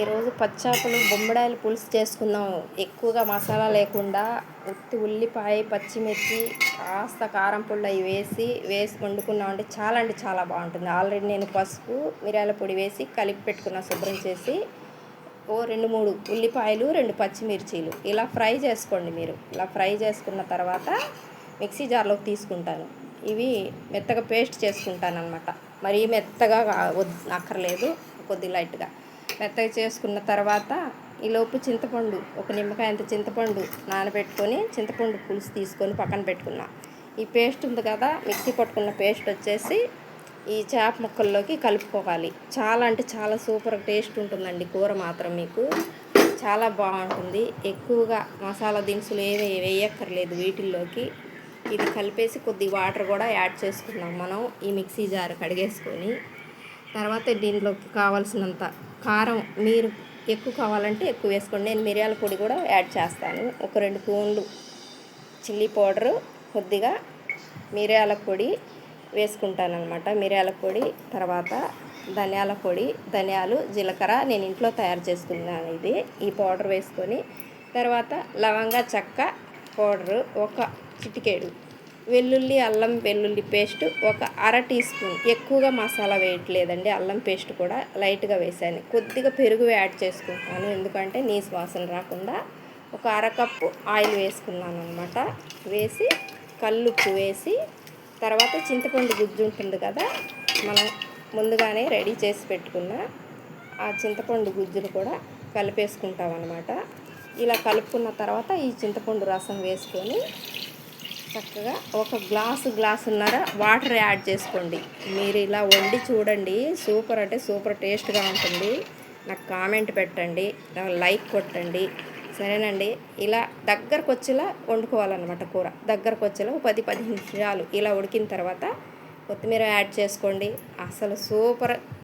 ఈరోజు పచ్చాపలు బొమ్మడాయిలు పులుసు చేసుకుందాం ఎక్కువగా మసాలా లేకుండా ఉత్తి ఉల్లిపాయ పచ్చిమిర్చి కాస్త కారం పొడి అవి వేసి వేసి వండుకున్నాం అంటే చాలా అంటే చాలా బాగుంటుంది. ఆల్రెడీ నేను పసుపు మిరియాల పొడి వేసి కలిపి పెట్టుకున్న శుభ్రం చేసి. ఓ రెండు మూడు ఉల్లిపాయలు రెండు పచ్చిమిర్చీలు. ఇలా ఫ్రై చేసుకోండి మీరు. ఇలా ఫ్రై చేసుకున్న తర్వాత మిక్సీ జార్లోకి తీసుకుంటాను. ఇవి మెత్తగా పేస్ట్ చేసుకుంటాను అనమాట మరీ మెత్తగా వద్దు అక్కర్లేదు కొద్ది లైట్గా. మెత్తగా చేసుకున్న తర్వాత ఈలోపు చింతపండు ఒక నిమ్మకాయ అంత చింతపండు నానబెట్టుకొని చింతపండు పులుసు తీసుకొని పక్కన పెట్టుకున్నా. ఈ పేస్ట్ ఉంది కదా మిక్సీ పట్టుకున్న పేస్ట్ వచ్చేసి ఈ చేప ముక్కల్లోకి కలుపుకోవాలి. చాలా అంటే చాలా సూపర్ టేస్ట్ ఉంటుందండి కూర మాత్రం మీకు. చాలా బాగుంటుంది. ఎక్కువగా మసాలా దినుసులు ఏమి వేయక్కర్లేదు వీటిల్లోకి. ఇది కలిపేసి కొద్ది వాటర్ కూడా యాడ్ చేసుకున్నాం మనం ఈ మిక్సీ జార్ కడిగేసుకొని. తర్వాత దీంట్లోకి కావాల్సినంత కారం మీరు ఎక్కువ కావాలంటే ఎక్కువ వేసుకోండి. నేను మిరియాల పొడి కూడా యాడ్ చేస్తాను. ఒక రెండు స్పూన్లు చిల్లీ పౌడరు కొద్దిగా మిరియాల పొడి వేసుకుంటాను అనమాట మిరియాల పొడి తర్వాత ధనియాల పొడి ధనియాలు జీలకర్ర నేను ఇంట్లో తయారు చేసుకున్నాను ఇది. ఈ పౌడర్ వేసుకొని తర్వాత లవంగా చెక్క పౌడరు ఒక చిటికేడు. వెల్లుల్లి అల్లం వెల్లుల్లి పేస్ట్ ఒక అర టీ స్పూన్. ఎక్కువగా మసాలా వేయట్లేదండి. అల్లం పేస్ట్ కూడా లైట్గా వేసాను కొద్దిగా పెరుగు యాడ్ చేసుకుంటాను. ఎందుకంటే నీ వాసన రాకుండా ఒక అరకప్పు ఆయిల్ వేసుకున్నాను అనమాట వేసి కల్లుప్పు వేసి తర్వాత చింతపండు గుజ్జు ఉంటుంది కదా మనం ముందుగానే రెడీ చేసి పెట్టుకున్న ఆ చింతపండు గుజ్జును కూడా కలిపేసుకుంటాం అనమాట ఇలా కలుపుకున్న తర్వాత ఈ చింతపండు రసం వేసుకొని చక్కగా ఒక గ్లాసు గ్లాసున్నర వాటర్ యాడ్ చేసుకోండి. మీరు ఇలా వండి చూడండి. సూపర్ అంటే సూపర్ టేస్ట్గా ఉంటుంది. నాకు కామెంట్ పెట్టండి. లైక్ కొట్టండి. సరేనండి? ఇలా దగ్గరకు వచ్చేలా వండుకోవాలన్నమాట కూర. దగ్గరకు వచ్చేలా పది పదిహేను నిమిషాలు ఇలా ఉడికిన తర్వాత కొత్తిమీర యాడ్ చేసుకోండి. అసలు సూపర్